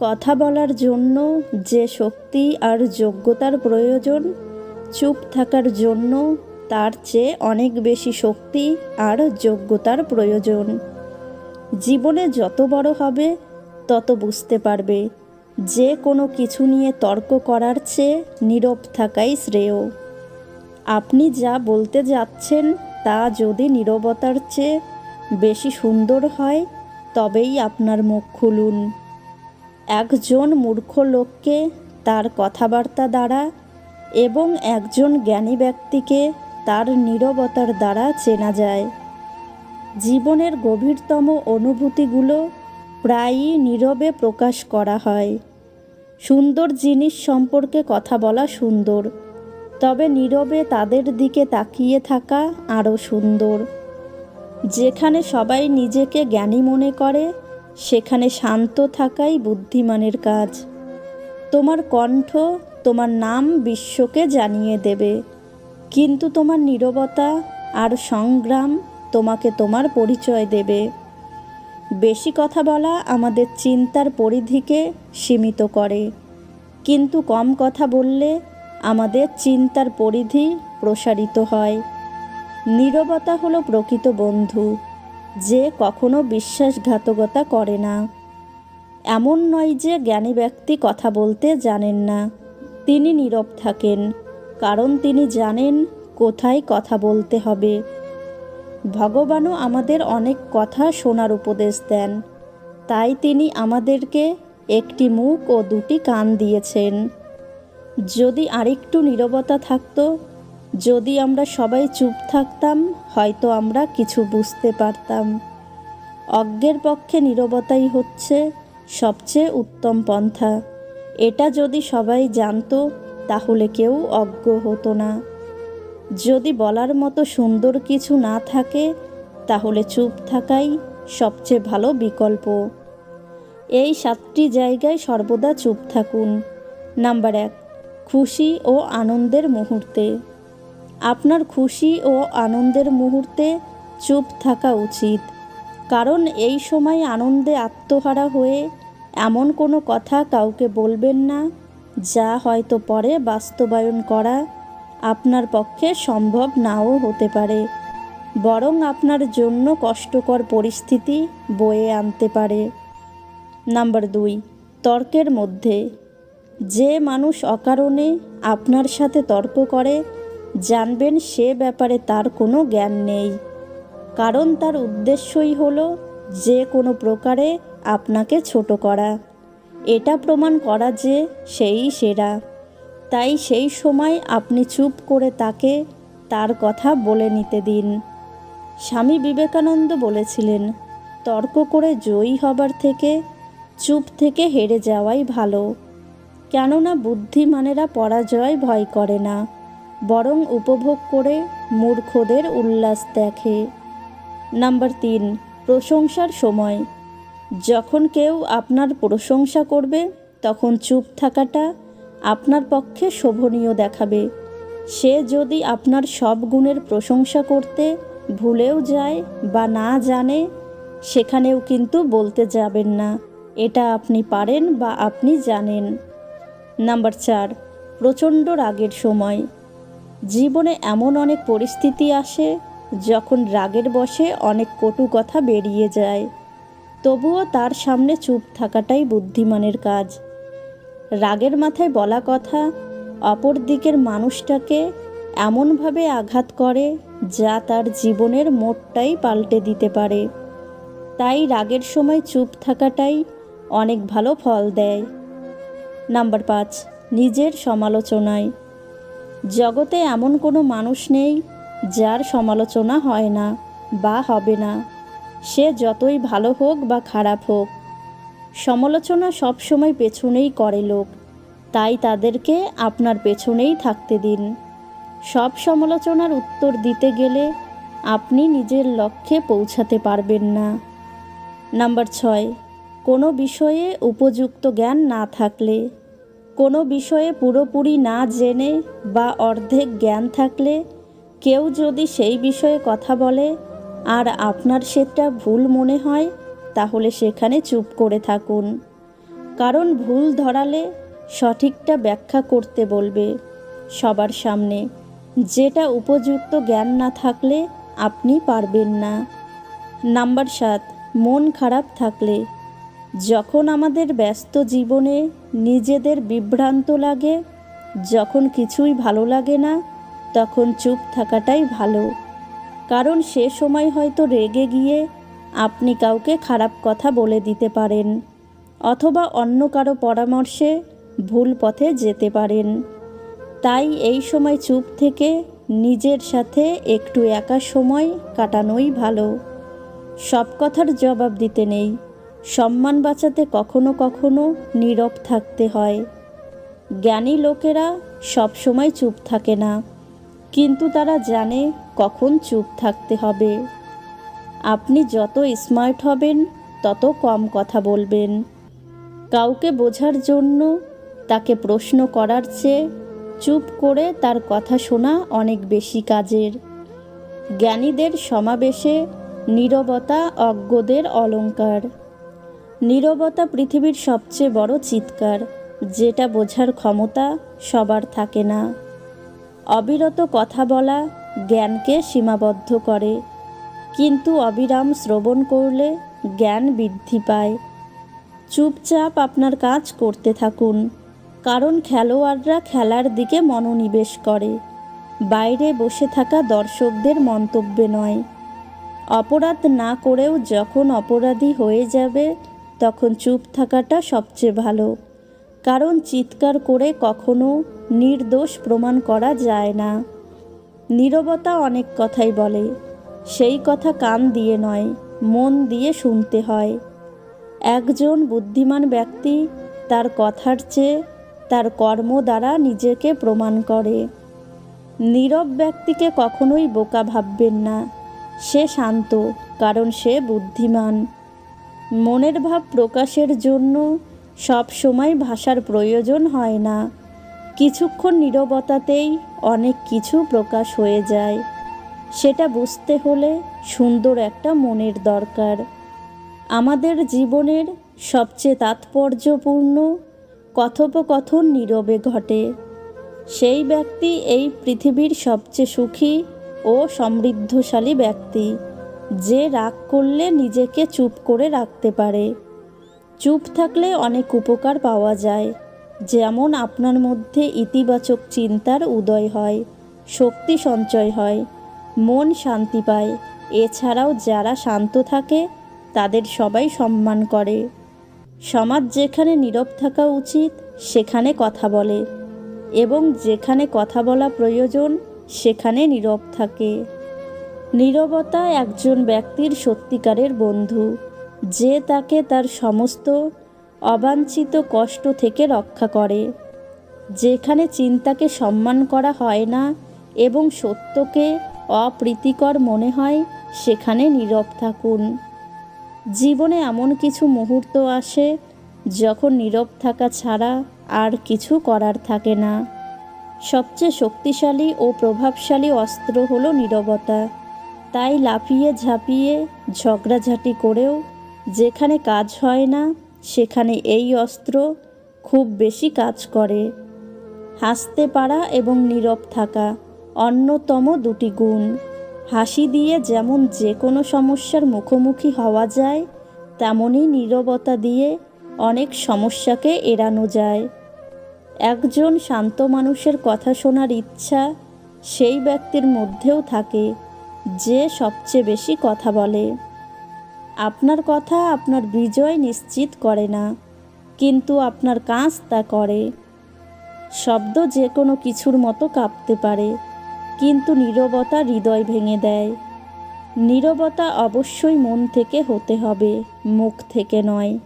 কথা বলার জন্য যে শক্তি আর যোগ্যতার প্রয়োজন, চুপ থাকার জন্য তার চেয়ে অনেক বেশি শক্তি আর যোগ্যতার প্রয়োজন। জীবনে যত বড় হবে, তত বুঝতে পারবে, যে কোনো কিছু নিয়ে তর্ক করার চেয়ে নীরব থাকাই শ্রেয়। আপনি যা বলতে যাচ্ছেন, তা যদি নীরবতার চেয়ে বেশি সুন্দর হয়, তবেই আপনার মুখ খুলুন। একজন মূর্খ লোককে তার কথাবার্তা দ্বারা এবং একজন জ্ঞানী ব্যক্তিকে তার নীরবতার দ্বারা চেনা যায়। জীবনের গভীরতম অনুভূতিগুলো প্রায়ই নীরবে প্রকাশ করা হয়। সুন্দর জিনিস সম্পর্কে কথা বলা সুন্দর, তবে নীরবে তাদের দিকে তাকিয়ে থাকা আরও সুন্দর। যেখানে সবাই নিজেকে জ্ঞানী মনে করে সেখানে শান্ত থাকাই বুদ্ধিমানের কাজ। তোমার কণ্ঠ তোমার নাম বিশ্বকে জানিয়ে দেবে। কিন্তু তোমার নীরবতা আর সংগ্রাম তোমাকে তোমার পরিচয় দেবে। বেশি কথা বলা আমাদের চিন্তার পরিধিকে সীমিত করে। কিন্তু কম কথা বললে আমাদের চিন্তার পরিধি প্রসারিত হয়। নীরবতা হলো প্রকৃত বন্ধু। যে কখনো বিশ্বাসঘাতকতা করে না। এমন নয় যে জ্ঞানী ব্যক্তি কথা বলতে জানেন না। তিনি নীরব থাকেন, কারণ তিনি জানেন কোথায় কথা বলতে হবে। ভগবানও আমাদের অনেক কথা শোনার উপদেশ দেন। তাই তিনি আমাদেরকে একটি মুখ ও দুটি কান দিয়েছেন। যদি আরেকটু নীরবতা থাকতো যদি আমরা সবাই চুপ থাকতাম, হয়তো আমরা কিছু বুঝতে পারতাম। অজ্ঞের পক্ষে নীরবতাই হচ্ছে সবচেয়ে উত্তম পন্থা। এটা যদি সবাই জানতো, তাহলে কেউ অজ্ঞ হতো না। যদি বলার মতো সুন্দর কিছু না থাকে, তাহলে চুপ থাকাই সবচেয়ে ভালো বিকল্প। এই সাতটি জায়গায় সর্বদা চুপ থাকুন। নাম্বার এক, খুশি ও আনন্দের মুহূর্তে। আপনার খুশি ও আনন্দের মুহূর্তে চুপ থাকা উচিত। কারণ এই সময় আনন্দে আত্মহারা হয়ে এমন কোনো কথা কাউকে বলবেন না, যা হয়তো পরে বাস্তবায়ন করা আপনার পক্ষে সম্ভব নাও হতে পারে। বরং আপনার জন্য কষ্টকর পরিস্থিতি বয়ে আনতে পারে। নাম্বার দুই, তর্কের মধ্যে। যে মানুষ অকারণে আপনার সাথে তর্ক করে জানবেন সে ব্যাপারে তার কোনো জ্ঞান নেই। কারণ তার উদ্দেশ্যই হলো যে কোনো প্রকারে আপনাকে ছোট করা। এটা প্রমাণ করা যে সেই সেরা। তাই সেই সময় আপনি চুপ করে তাকে তার কথা বলে নিতে দিন। স্বামী বিবেকানন্দ বলেছিলেন, তর্ক করে জয়ী হবার থেকে চুপ থেকে হেরে যাওয়াই ভালো। কেননা বুদ্ধিমানেরা পরাজয় ভয় করে না। বরং উপভোগ করে মূর্খদের উল্লাস দেখে। নাম্বার তিন, প্রশংসার সময়। যখন কেউ আপনার প্রশংসা করবে, তখন চুপ থাকাটা আপনার পক্ষে শোভনীয় দেখাবে। সে যদি আপনার সব গুণের প্রশংসা করতে ভুলেও যায় বা না জানে, সেখানেও কিন্তু বলতে যাবেন না, এটা আপনি পারেন বা আপনি জানেন। নাম্বার চার, প্রচণ্ড রাগের সময়। জীবনে এমন অনেক পরিস্থিতি আসে যখন রাগের বশে অনেক কটু কথা বেরিয়ে যায়। তবুও তার সামনে চুপ থাকাটাই বুদ্ধিমানের কাজ। রাগের মাথায় বলা কথা, অপর দিকের মানুষটাকে এমনভাবে আঘাত করে যা তার জীবনের মোড়টাই পাল্টে দিতে পারে। তাই রাগের সময় চুপ থাকাটাই অনেক ভালো ফল দেয়। নাম্বার পাঁচ, নিজের সমালোচনায়। জগতে এমন কোনো মানুষ নেই যার সমালোচনা হয় না বা হবে না। সে যতই ভালো হোক বা খারাপ হোক, সমালোচনা সবসময় পেছনেই করে লোক। তাই তাদেরকে আপনার পেছনেই থাকতে দিন। সব সমালোচনার উত্তর দিতে গেলে আপনি নিজের লক্ষ্যে পৌঁছাতে পারবেন না। নাম্বার ছয়, কোনো বিষয়ে উপযুক্ত জ্ঞান না থাকলে কোনো বিষয়ে পুরোপুরি না জেনে বা অর্ধেক জ্ঞান থাকলে কেউ যদি সেই বিষয়ে কথা বলে আর আপনার সেটা ভুল মনে হয়, তাহলে সেখানে চুপ করে থাকুন। কারণ ভুল ধরালে সঠিকটা ব্যাখ্যা করতে বলবে সবার সামনে। যেটা উপযুক্ত জ্ঞান না থাকলে আপনি পারবেন না। নাম্বার সাত, মন খারাপ থাকলে যখন আমাদের ব্যস্ত জীবনে নিজেদের বিভ্রান্ত লাগে, যখন কিছুই ভালো লাগে না, তখন চুপ থাকাটাই ভালো। কারণ সে সময় হয়তো রেগে গিয়ে আপনি কাউকে খারাপ কথা বলে দিতে পারেন, অথবা অন্য কারও পরামর্শে ভুল পথে যেতে পারেন। তাই এই সময় চুপ থেকে নিজের সাথে একটু একা সময় কাটানোই ভালো। সব কথার জবাব দিতে নেই। সম্মান বাঁচাতে কখনো কখনো নীরব থাকতে হয়। জ্ঞানী লোকেরা সব সময় চুপ থাকে না, কিন্তু তারা জানে কখন চুপ থাকতে হবে। আপনি যত স্মার্ট হবেন, তত কম কথা বলবেন। কাউকে বোঝার জন্য তাকে প্রশ্ন করার চেয়ে চুপ করে তার কথা শোনা অনেক বেশি কাজের। জ্ঞানীদের সমাবেশে নীরবতা অজ্ঞদের অলংকার নীরবতা পৃথিবীর সবচেয়ে বড় চিৎকার। যেটা বোঝার ক্ষমতা সবার থাকে না। অবিরত কথা বলা জ্ঞানকে সীমাবদ্ধ করে। কিন্তু অবিরাম শ্রবণ করলে জ্ঞান বৃদ্ধি পায়। চুপচাপ আপনার কাজ করতে থাকুন। কারণ খেলোয়াড়রা খেলার দিকে মনোনিবেশ করে। বাইরে বসে থাকা দর্শকদের মন্তব্যে নয়। অপরাধ না করেও যখন অপরাধী হয়ে যাবে তখন চুপ থাকাটা সবচেয়ে ভালো। কারণ চিৎকার করে কখনো নির্দোষ প্রমাণ করা যায় না। নীরবতা অনেক কথাই বলে। সেই কথা কান দিয়ে নয়, মন দিয়ে শুনতে হয়। একজন বুদ্ধিমান ব্যক্তি তার কথার চেয়ে তার কর্ম দ্বারা নিজেকে প্রমাণ করে। নীরব ব্যক্তিকে কখনোই বোকা ভাববেন না। সে শান্ত, কারণ সে বুদ্ধিমান। মনের ভাব প্রকাশের জন্য সব সময় ভাষার প্রয়োজন হয় না। কিছুক্ষণ নীরবতাতেই অনেক কিছু প্রকাশ হয়ে যায়। সেটা বুঝতে হলে সুন্দর একটা মনের দরকার। আমাদের জীবনের সবচেয়ে তাৎপর্যপূর্ণ কথোপকথন নীরবে ঘটে। সেই ব্যক্তি এই পৃথিবীর সবচেয়ে সুখী ও সমৃদ্ধশালী ব্যক্তি। যে রাগ করলে নিজেকে চুপ করে রাখতে পারে। চুপ থাকলে অনেক উপকার পাওয়া যায়। যেমন আপনার মধ্যে ইতিবাচক চিন্তার উদয় হয়, শক্তি সঞ্চয় হয়, মন শান্তি পায়। এছাড়াও যারা শান্ত থাকে, তাদের সবাই সম্মান করে। সমাজ যেখানে নীরব থাকা উচিত, সেখানে কথা বলে। এবং যেখানে কথা বলা প্রয়োজন, সেখানে নীরব থাকে। নীরবতা একজন ব্যক্তির সত্যিকারের বন্ধু, যে তাকে তার সমস্ত অবাঞ্ছিত কষ্ট থেকে রক্ষা করে, যেখানে চিন্তাকে সম্মান করা হয় না এবং সত্যকে অপ্রীতিকর মনে হয়, সেখানে নীরব থাকুন। জীবনে এমন কিছু মুহূর্ত আসে, যখন নীরব থাকা ছাড়া আর কিছু করার থাকে না। সবচেয়ে শক্তিশালী ও প্রভাবশালী অস্ত্র হলো নীরবতা। তাই লাফিয়ে ঝাঁপিয়ে ঝগড়াঝাঁটি করেও যেখানে কাজ হয় না, সেখানে এই অস্ত্র খুব বেশি কাজ করে। হাসতে পারা এবং নীরব থাকা অন্যতম দুটি গুণ। হাসি দিয়ে যেমন যে কোনো সমস্যার মুখোমুখি হওয়া যায় তেমনই নীরবতা দিয়ে অনেক সমস্যাকে এড়ানো যায়। একজন শান্ত মানুষের কথা শোনার ইচ্ছা সেই ব্যক্তির মধ্যেও থাকে। যে সবচেয়ে বেশি কথা বলে। আপনার কথা আপনার বিজয় নিশ্চিত করে না, কিন্তু আপনার কাজ তা করে। শব্দ যে কোনো কিছুর মতো কাঁপতে পারে, কিন্তু নীরবতা হৃদয় ভেঙে দেয়। নীরবতা অবশ্যই মন থেকে হতে হবে, মুখ থেকে নয়।